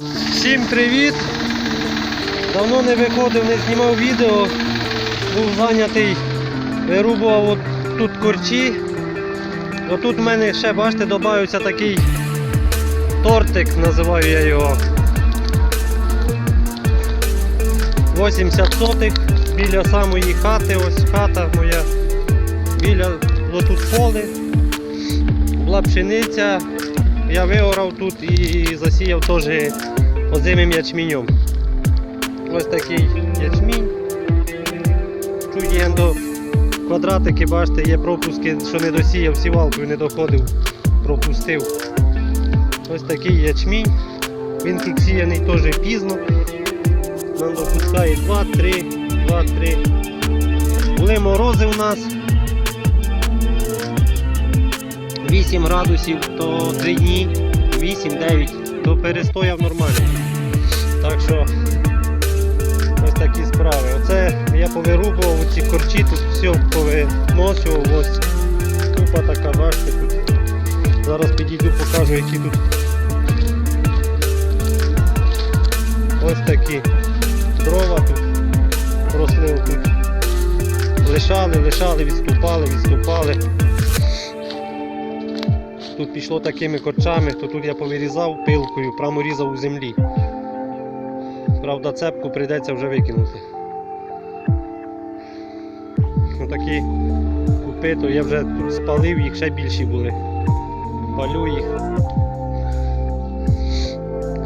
Всім привіт! Давно не виходив, не знімав відео, був зайнятий, вирубував от тут корчі. Отут в мене ще, бачите, додався такий тортик, називаю я його. 80 сотих біля самої хати, ось хата моя, біля отут поле, була пшениця, я виорав тут і засіяв теж озимим ячменем. Ось такий ячмінь. Тут є до квадратики, бачите, є пропуски, що не досіяв сівалкою, не доходив, пропустив. Ось такий ячмінь. Він фіксіяний теж пізно. Нам допускає 2-3, 2-3. Були морози у нас. 8 градусів, то 3 дні, 8-9, то перестояв нормально. Так що ось такі справи. Оце я повирубував ці корчі, тут все повиносив, ось купа така, бачите тут. Зараз підійду, покажу, які тут ось такі дрова тут росли тут. Лишали, лишали, відступали, відступали. Тут пішло такими корчами, то тут я повирізав пилкою, прямо різав у землі. Правда, цепку прийдеться вже викинути. Ну такі купи, то я вже тут спалив, їх ще більші були. Палю їх.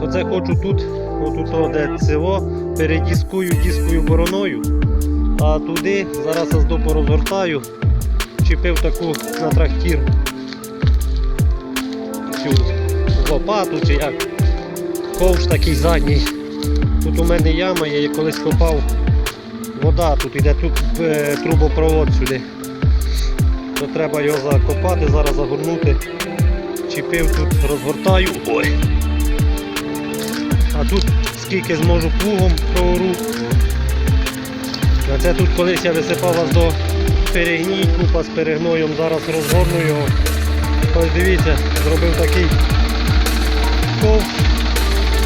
Оце хочу тут, отут де село, передіскую діскою бороною, а туди зараз я аж порозгортаю, чіпив таку на трактір цю лопату чи як ковш такий задній. Тут у мене яма, я колись копав вода, тут йде тут е, трубопровод сюди. То треба його закопати, зараз загорнути. Чіпив тут, розгортаю. Ой. А тут скільки зможу плугом проору. Це тут колись я висипав вас до перегній, купа з перегноєм, зараз розгорну його. Ось дивіться, зробив такий ковш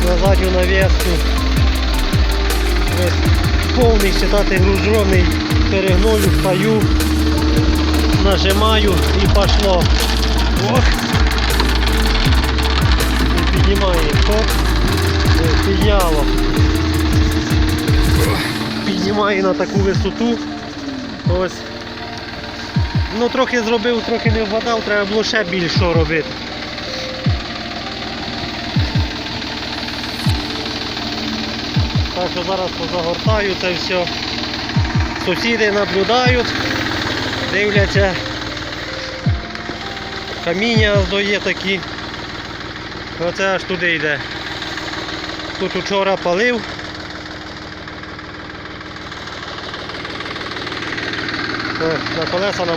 на задню навіску. Ось повний считати гружений перегною, встаю, нажимаю і пошло. Ох. І піднімає хоп, підняло. Піднімає на таку висоту. Ось. Ну трохи зробив, трохи не вгадав, треба було ще більше робити. Так що зараз позагортаю це все. Сусіди наблюдають, дивляться. Каміння здоє такі. Оце аж туди йде. Тут вчора палив. О, На колеса нам